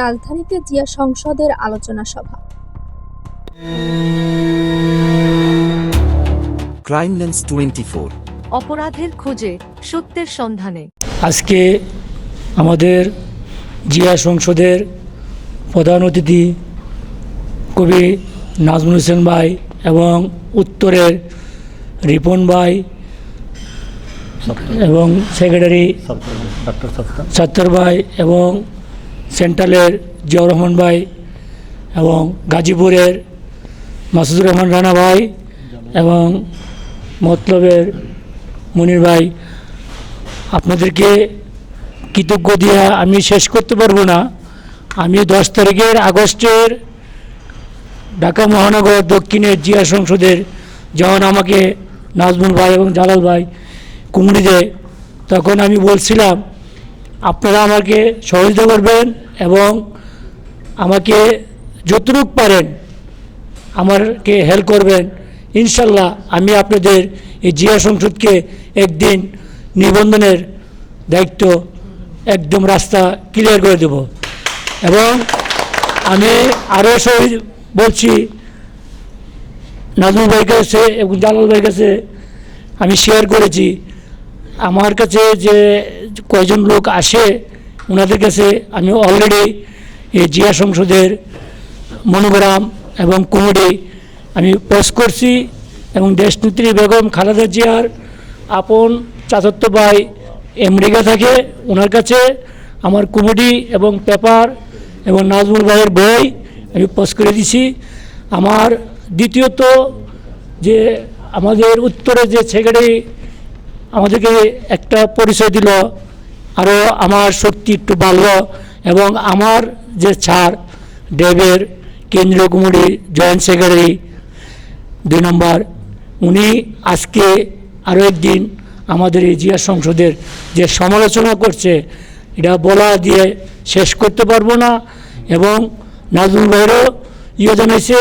রাজধানীতে জিয়া সংসদের আলোচনা সভা। ক্রাইম লেন্স টোয়েন্টি ফোর অপরাধের খোঁজে সত্যের সন্ধানে। আজকে আমাদের জিয়া সংসদের প্রধান অতিথি কবি নাজমুল হোসেন ভাই এবং উত্তরের রিপন ভাই এবং সেক্রেটারি সত্তর ভাই এবং সেন্ট্রালের জিয়াউর রহমান ভাই এবং গাজীপুরের মাসুদুর রহমান রানা ভাই এবং মতলবের মনির ভাই। আপনাদেরকে কৃতজ্ঞ দিয়ে আমি শেষ করতে পারব না। আমি দশ তারিখের আগস্টের ঢাকা মহানগর দক্ষিণের জিয়া সংসদের যখন আমাকে নাজমুল ভাই এবং জালাল ভাই কুমড়ি দেয় তখন আমি বলছিলাম আপনারা আমাকে সহযোগিতা করবেন এবং আমাকে যতটুক পারেন আমাকে হেল্প করবেন। ইনশাল্লাহ আমি আপনাদের এই জিয়া সংসদকে একদিন নিবন্ধনের দায়িত্ব একদম রাস্তা ক্লিয়ার করে দেব। এবং আমি আরও সহি বলছি, নাজমুল ভাইয়ের কাছে এবং জালাল ভাইয়ের কাছে আমি শেয়ার করেছি। আমার কাছে যে কয়জন লোক আসে ওনাদের কাছে আমি অলরেডি এই জিয়া সংসদের মনোগ্রাম এবং কুমুদি আমি পোস্ট করছি এবং দেশনেত্রী বেগম খালেদা জিয়ার আপন চাচাতো ভাই আমেরিকা থাকে ওনার কাছে আমার কুমুদি এবং পেপার এবং নাজমুল ভাইয়ের বই আমি পোস্ট করে দিছি। আমার দ্বিতীয়ত যে আমাদের উত্তরে যে সেক্রেটারি আমাদেরকে একটা পরিচয় দিল আরও আমার শক্তি একটু বাড়লো এবং আমার যে ছাড়, ডেবের কেন্দ্রীয় কমিটি জয়েন্ট সেক্রেটারি দুই নম্বর, উনি আজকে আরও একদিন আমাদের এই জিয়া সংসদের যে সমালোচনা করছে, এটা বলা দিয়ে শেষ করতে পারব না এবং নাজমুল ভাইয়েরও ইয়ে জানাইছে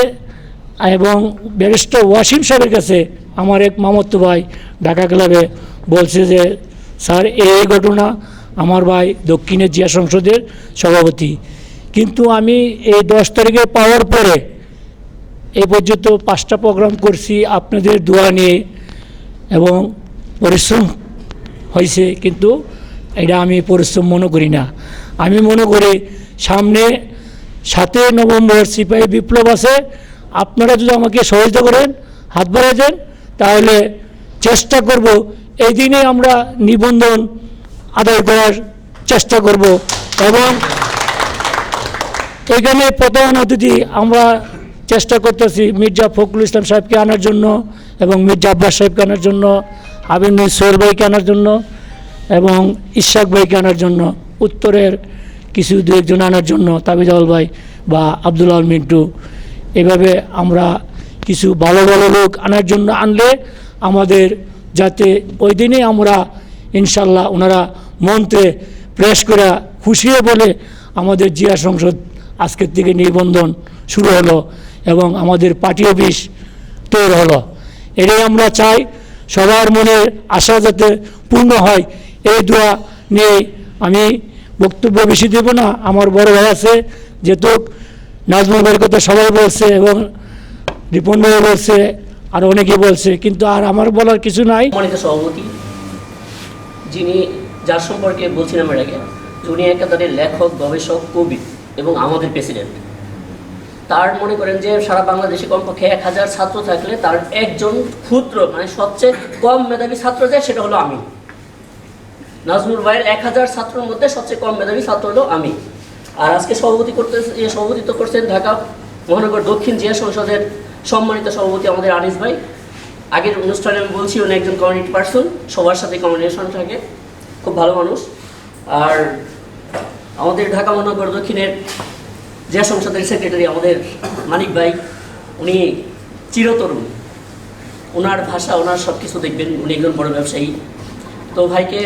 এবং ব্যারিস্টার ওয়াসিম সাহেবের কাছে আমার এক মামত্ত ভাই ঢাকা ক্লাবে বলছে যে, স্যার, এই ঘটনা আমার ভাই দক্ষিণের জিয়া সংসদের সভাপতি। কিন্তু আমি এই দশ তারিখে পাওয়ার পরে এ পর্যন্ত পাঁচটা প্রোগ্রাম করছি আপনাদের দোয়া নিয়ে এবং পরিশ্রম হয়েছে, কিন্তু এটা আমি পরিশ্রম মনে করি না। আমি মনে করি সামনে সাতই নভেম্বর সিপাহী বিপ্লব আছে, আপনারা যদি আমাকে সহযোগিতা করেন, হাত বাড়াই দেন, তাহলে চেষ্টা করব এই দিনে আমরা নিবন্ধন আদায় করার চেষ্টা করব এবং এখানে প্রধান অতিথি আমরা চেষ্টা করতেছি মির্জা ফখরুল ইসলাম সাহেবকে আনার জন্য এবং মির্জা আব্বাস সাহেবকে আনার জন্য আবিন সোহেল ভাইকে আনার জন্য এবং ইশাক ভাইকে আনার জন্য, উত্তরের কিছু দু একজন আনার জন্য তাবিজাউল ভাই বা আব্দুল আল মিন্টু। এভাবে আমরা কিছু ভালো ভালো লোক আনার জন্য আনলে আমাদের যাতে ওই দিনে আমরা ইনশাল্লাহ ওনারা মন্ত্রে প্রেস করে খুশি বলে আমাদের জিয়া সংসদ আজকের থেকে নিবন্ধন শুরু হলো এবং আমাদের পার্টি অফিস তৈরি হলো। এটাই আমরা চাই সবার মনে আশা যাতে পূর্ণ হয়। এই দোয়া নিয়ে আমি বক্তব্য বেশি দেব না। আমার বড় ভাই আছে যেহেতু নাজমুল ভাইয়ের কথা সবাই বলছে এবং রিপন ভাই বলছে, আর অনেকেই বলছে, কিন্তু আর আমার বলার কিছু নাই। সভাপতি। যিনি, যার সম্পর্কে বলছিলাম এর আগে, উনি একাধারে লেখক, গবেষক, কবি এবং আমাদের প্রেসিডেন্ট তার মনে করেন যে সারা বাংলাদেশে কমপক্ষে এক হাজার ছাত্র থাকলে তার একজন ক্ষুদ্র মানে সবচেয়ে কম মেধাবী ছাত্র যায় সেটা হলো আমি। নাজমুল ভাইয়ের এক হাজার ছাত্রের মধ্যে সবচেয়ে কম মেধাবী ছাত্র হলো আমি। আর আজকে সভাপতি করতে সভাপতিত্ব করছেন ঢাকা মহানগর দক্ষিণ জিয়া সংসদের সম্মানিত সভাপতি আমাদের আনিস ভাই। আগের অনুষ্ঠানে আমি বলছি, উনি একজন কমিউনিটি পার্সন সবার সাথে কমিউনিকেশন থাকে, খুব ভালো মানুষ। আর আমাদের ঢাকা মহানগর দক্ষিণের জিয়া সংসদের সেক্রেটারি আমাদের মানিক ভাই, উনি চিরতরুণ। ওনার ভাষা ওনার সব কিছু দেখবেন, উনি একজন বড় ব্যবসায়ী। তো ভাইকে,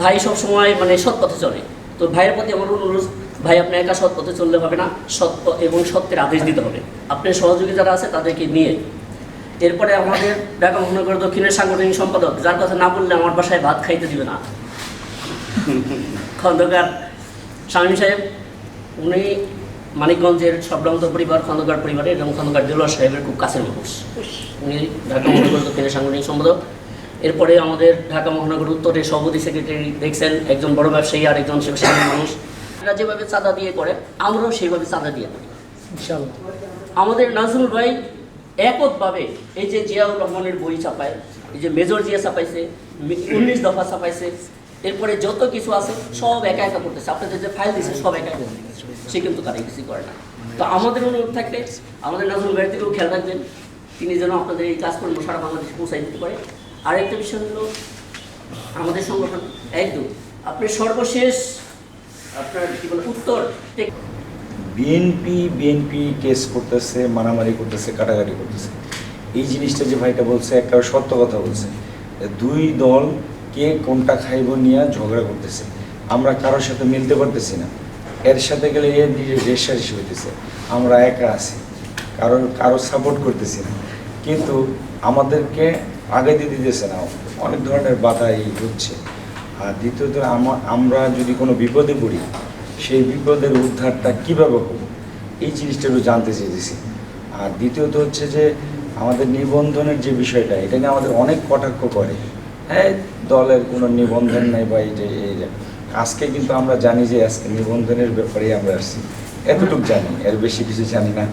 ভাই সব সময় মানে সৎ পথে চলে। তো ভাইয়ের প্রতি আমার অনুরোধ, ভাই আপনি একা সৎ পথে চললে হবে না, সৎ এবং সত্যের আদেশ দিতে হবে। আপনার সহযোগী যারা আছে, তাদেরকে নিয়ে এরপরে আমাদের ঢাকা মহানগর দক্ষিণের সাংগঠনিক সম্পাদক যার কথা না বললে আমার বাসায় ভাত খাইতে দিবে না। খন্দকার স্বামী সাহেব উনি মানিকগঞ্জের সবরঙ্গ পরিবার খন্দকার পরিবারের এবং খন্দকার দেলোয়ার সাহেবের খুব কাছের মানুষ। উনি ঢাকা মহানগর দক্ষিণের সাংগঠনিক সম্পাদক। এরপরে আমাদের ঢাকা মহানগর উত্তরের সভাপতি সেক্রেটারি দেখছেন একজন বড় ব্যবসায়ী আর একজন সেবাসামী মানুষ। এরা যেভাবে চাঁদা দিয়ে করে আমরাও সেইভাবে চাঁদা দিয়ে করি। আমাদের নাজরুল ভাই এককভাবে এই যে জিয়াউর রহমানের বই ছাপায়, এই যে মেজর জিয়া ছাপাইছে উনিশ দফা ছাপাইছে, এরপরে যত কিছু আছে সব একা একা করতেছে। আপনাদের যে ফাইল দিছে, সব একা একা। সে কিন্তু তারা কিছুই করে না। তো আমাদের অনুরোধ থাকলে আমাদের নাজরুল ভাইয়ের খেয়াল রাখবেন, তিনি যেন আপনাদের এই কাজকর্ম সারা বাংলাদেশে পৌঁছাই দিতে পারে। আরেকটা বিষয় হলো, আমাদের সংগঠন, একদম আপনি সর্বশেষ আপনার কি বলে, উত্তর বিএনপি বিএনপি কেস করতেছে, মারামারি করতেছে, কাটাকাটি করতেছে। এই জিনিসটা যে ভাইটা বলছে একটা সত্য কথা বলছে। দুই দল কে কোনটা খাইব নিয়ে ঝগড়া করতেছে। আমরা কারোর সাথে মিলতে পারতেছি না। এর সাথে গেলে এর নিজের রেশারেশি হইতেছে। আমরা একা আছি। কারোর কারও সাপোর্ট করতেছি না। কিন্তু আমাদেরকে আগে দিয়ে দিতেছে না। অনেক ধরনের বাধা এই হচ্ছে। আর দ্বিতীয়ত আমরা যদি কোনো বিপদে পড়ি সেই বিপদের উদ্ধারটা কীভাবে হবে এই জিনিসটা একটু জানতে চেয়েছি। আর দ্বিতীয়ত হচ্ছে যে, আমাদের নিবন্ধনের যে বিষয়টা, এটা নিয়ে আমাদের অনেক কটাক্ষ করে। হ্যাঁ দলের কোনো নিবন্ধন নেই বা এই যে এই যে, আজকে কিন্তু আমরা জানি যে, আজকে নিবন্ধনের ব্যাপারেই আমরা আসছি। এতটুকু জানি, এর বেশি কিছু জানি না।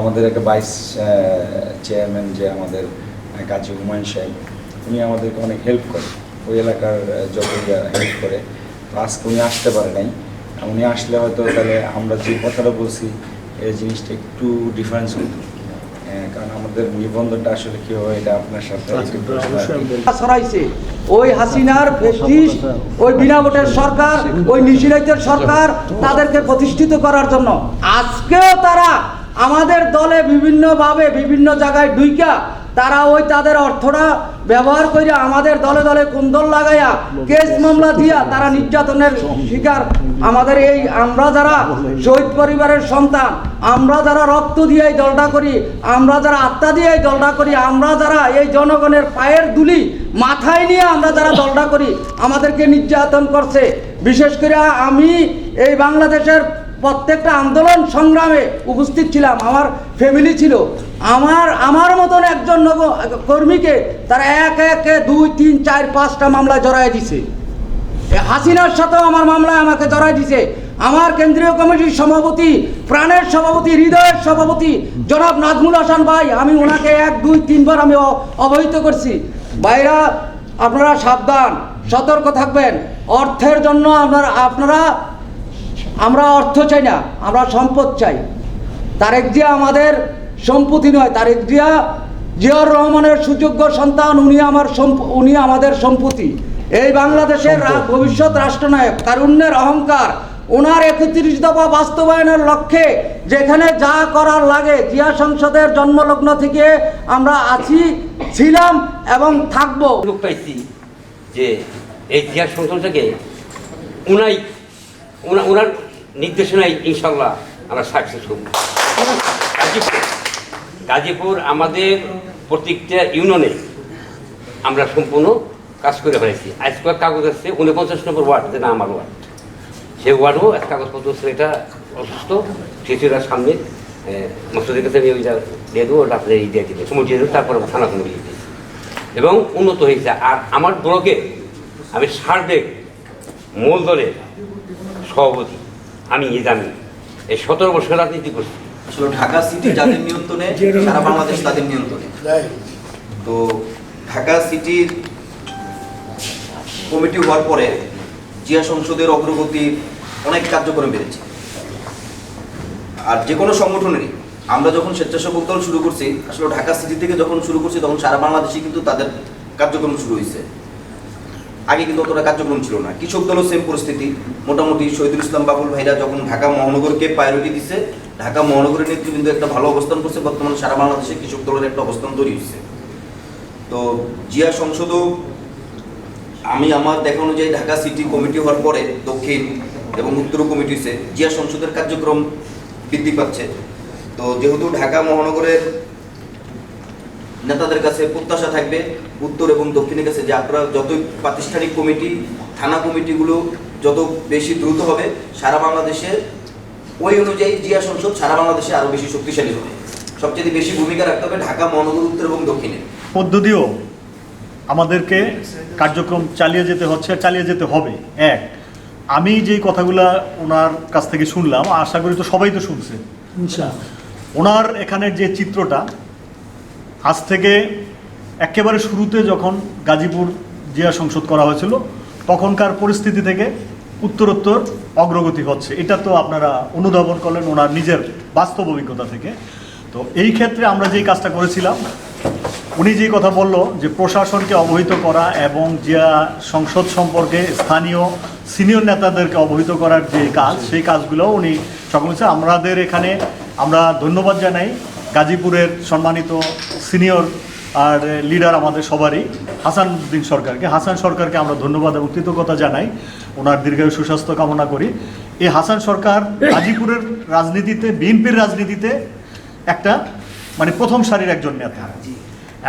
আমাদের একটা ভাইস চেয়ারম্যান যে আমাদের কাজী হুমায়ুন সাহেব, উনি আমাদেরকে অনেক হেল্প করে। ওই এলাকার যত হেল্প করে, তো আজকে উনি আসতে পারে নাই। উনি আসলে হয়তো তাহলে আমরা যে কথাটা বলছি এই জিনিসটা একটু ডিফারেন্স হতো। কারণ আমাদের নিবন্ধনটা আসলে কি হয় এটা আপনার সাথে একটু ওই হাসিনার ফেস্টিস ওই বিনা ভোটের সরকার ওই নিশিরাইতের সরকার তাদেরকে প্রতিষ্ঠিত করার জন্য। আজকেও তারা আমাদের দলে বিভিন্নভাবে বিভিন্ন জায়গায় ডুইকা তারা ওই তাদের অর্থটা ব্যবহার করে আমাদের দলে দলে কুন্দল লাগাইয়া কেস মামলা দিয়া তারা নির্যাতনের শিকার। আমাদের এই আমরা যারা শহীদ পরিবারের সন্তান, আমরা যারা রক্ত দিয়ে এই দলটা করি, আমরা যারা আত্মা দিয়ে এই দলটা করি, আমরা যারা এই জনগণের পায়ের দুলি মাথায় নিয়ে আমরা যারা দলটা করি, আমাদেরকে নির্যাতন করছে। বিশেষ করে আমি এই বাংলাদেশের প্রত্যেকটা আন্দোলন সংগ্রামে উপস্থিত ছিলাম, আমার ফ্যামিলি ছিল। আমার আমার মতন একজন কর্মীকে তারা এক, একে দুই, তিন, চার, পাঁচটা মামলা জড়াই দিছে। হাসিনার সাথেও আমার মামলায় আমাকে জড়াই দিছে। আমার কেন্দ্রীয় কমিটির সভাপতি, প্রাণের সভাপতি, হৃদয়ের সভাপতি, জনাব নাজমুল হাসান ভাই, আমি ওনাকে এক, দুই, তিনবার আমি অবহিত করছি। ভাইরা, আপনারা সাবধান, সতর্ক থাকবেন। অর্থের জন্য আপনারা আপনারা আমরা অর্থ চাই না আমরা সম্পদ চাই। তারেক জিয়া আমাদের সম্পত্তি নয় তারেক জিয়া জিয়াউর রহমানের সুযোগ্য সন্তান উনি আমার উনি আমাদের সম্পত্তি। এই বাংলাদেশের ভবিষ্যৎ রাষ্ট্রনায়ক তারুণ্যের অহংকার ওনার একত্রিশ দফা বাস্তবায়নের লক্ষ্যে যেখানে যা করার লাগে জিয়া সংসদের জন্মলগ্ন থেকে আমরা আছি ছিলাম এবং থাকব। সুযোগ পাইছি যে এই জিয়া সংসদটাকে উনাই ওনার নির্দেশনায় ইনশাল্লাহ আমরা সাকসেস হব গাজীপুর। গাজীপুর আমাদের প্রত্যেকটা ইউনিয়নে আমরা সম্পূর্ণ কাজ করে ফেলেছি। আজকের কাগজ আসছে উনপঞ্চাশ নম্বর ওয়ার্ড যেটা আমার ওয়ার্ড। সেই ওয়ার্ডও এক কাগজপত্র ছিল এটা অসুস্থ, শিশুরা সামনে মসজিদের কাছে আমি ওইটা দিয়ে দেবো, ওটা এই দিয়ে দিবে। সময় দিয়ে দেবো, তারপরে থানা কোনো দিয়ে দিই এবং উন্নত হয়েছে। আর আমার ব্লকে আমি সার্বিক মূল দলের সভাপতি। আমি ইজামি এই সতেরো বছর রাজনীতি করছি। আসলে ঢাকা সিটি যাদের নিয়ন্ত্রণে, সারা বাংলাদেশ তাদের নিয়ন্ত্রণে। তো ঢাকা সিটির কমিটি হওয়ার পরে জিয়া সংসদের অগ্রগতি অনেক কার্যক্রম বেড়েছে। আর যে কোনো সংগঠনেরই, আমরা যখন স্বেচ্ছাসেবক দল শুরু করছি, আসলে ঢাকা সিটি থেকে যখন শুরু করছি, তখন সারা বাংলাদেশে কিন্তু তাদের কার্যক্রম শুরু হয়েছে আগে কিন্তু অতটা কার্যক্রম ছিল না। কৃষক দলও সেম পরিস্থিতি। মোটামুটি শহীদুল ইসলাম বাবুল ভাইরা যখন ঢাকা মহানগরকে প্রায়োরিটি দিচ্ছে ঢাকা মহানগরের নেতৃবৃন্দ একটা ভালো অবস্থান করছে, বর্তমানে সারা বাংলাদেশে কৃষক দলের একটা অবস্থান তৈরি হয়েছে। তো জিয়া সংসদও আমি আমার দেখা অনুযায়ী ঢাকা সিটি কমিটি হওয়ার পরে দক্ষিণ এবং উত্তর কমিটি জিয়া সংসদের কার্যক্রম বৃদ্ধি পাচ্ছে। তো যেহেতু ঢাকা মহানগরের নেতাদের কাছে প্রত্যাশা থাকবে উত্তর এবং দক্ষিণের কাছে যে আপনারা যতই প্রাতিষ্ঠানিক কমিটি থানা কমিটিগুলো যত বেশি দ্রুত হবে সারা বাংলাদেশে ওই অনুযায়ী জিয়া সংসদ সারা বাংলাদেশে আরও বেশি শক্তিশালী হবে। সবচেয়ে বেশি ভূমিকা রাখতে হবে ঢাকা মহানগর উত্তর এবং দক্ষিণে। পদ্ধতিও আমাদেরকে কার্যক্রম চালিয়ে যেতে হচ্ছে চালিয়ে যেতে হবে। এক আমি যেই কথাগুলা ওনার কাছ থেকে শুনলাম আশা করি তো সবাই তো শুনছে। ওনার এখানের যে চিত্রটা আজ থেকে একেবারে শুরুতে যখন গাজীপুর জিয়া সংসদ করা হয়েছিল, তখনকার পরিস্থিতি থেকে উত্তরোত্তর অগ্রগতি হচ্ছে। এটা তো আপনারা অনুধাবন করলেন ওনার নিজের বাস্তব অভিজ্ঞতা থেকে। তো এই ক্ষেত্রে আমরা যেই কাজটা করেছিলাম, উনি যে কথা বলল যে প্রশাসনকে অবহিত করা এবং জিয়া সংসদ সম্পর্কে স্থানীয় সিনিয়র নেতাদেরকে অবহিত করার যে কাজ, সেই কাজগুলো উনি সকল আমাদের এখানে আমরা ধন্যবাদ জানাই গাজীপুরের সম্মানিত সিনিয়র আর লিডার আমাদের সবারই হাসান উদ্দিন সরকারকে। হাসান সরকারকে আমরা ধন্যবাদ এবং কৃতজ্ঞতা জানাই। ওনার দীর্ঘায়ু সুস্বাস্থ্য কামনা করি। এই হাসান সরকার গাজীপুরের রাজনীতিতে, বিএনপির রাজনীতিতে একটা মানে প্রথম সারির একজন নেতা।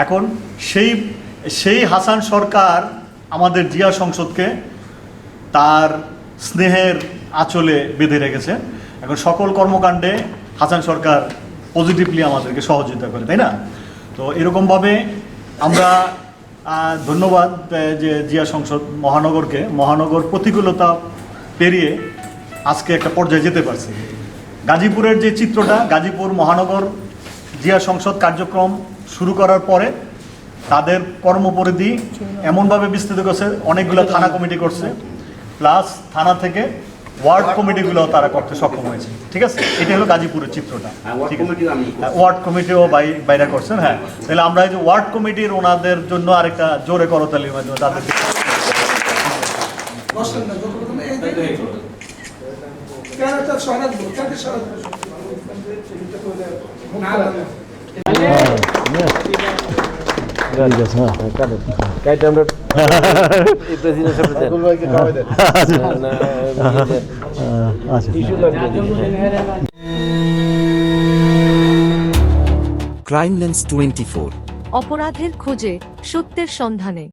এখন সেই সেই হাসান সরকার আমাদের জিয়া সংসদকে তার স্নেহের আঁচলে বেঁধে রেখেছে। এখন সকল কর্মকাণ্ডে হাসান সরকার পজিটিভলি আমাদেরকে সহযোগিতা করে, তাই না? তো এরকমভাবে আমরা ধন্যবাদ যে জিয়া সংসদ মহানগরকে, মহানগর প্রতিকূলতা পেরিয়ে আজকে একটা পর্যায়ে যেতে পারছে। গাজীপুরের যে চিত্রটা, গাজীপুর মহানগর জিয়া সংসদ কার্যক্রম শুরু করার পরে তাদের কর্মপরিধি এমনভাবে বিস্তৃত করছে, অনেকগুলো থানা কমিটি করছে, প্লাস থানা থেকে ওয়ার্ড কমিটিগুলো তারা করতে সক্ষম হয়েছে ঠিক আছে? এটা হলো গাজীপুরের চিত্রটা। ওয়ার্ড ঠিক আছে? কমিটিও আমি হ্যাঁ, ওয়ার্ড কমিটিও বাই- বাইরে করছেন হ্যাঁ। তাহলে আমরা এই যে ওয়ার্ড কমিটির ওনাদের জন্য আরেকটা জোরে করতালির মাধ্যমে তাদেরকে ক্রাইম লেন্স টোয়েন্টি ফোর অপরাধের খোঁজে সত্যের সন্ধানে।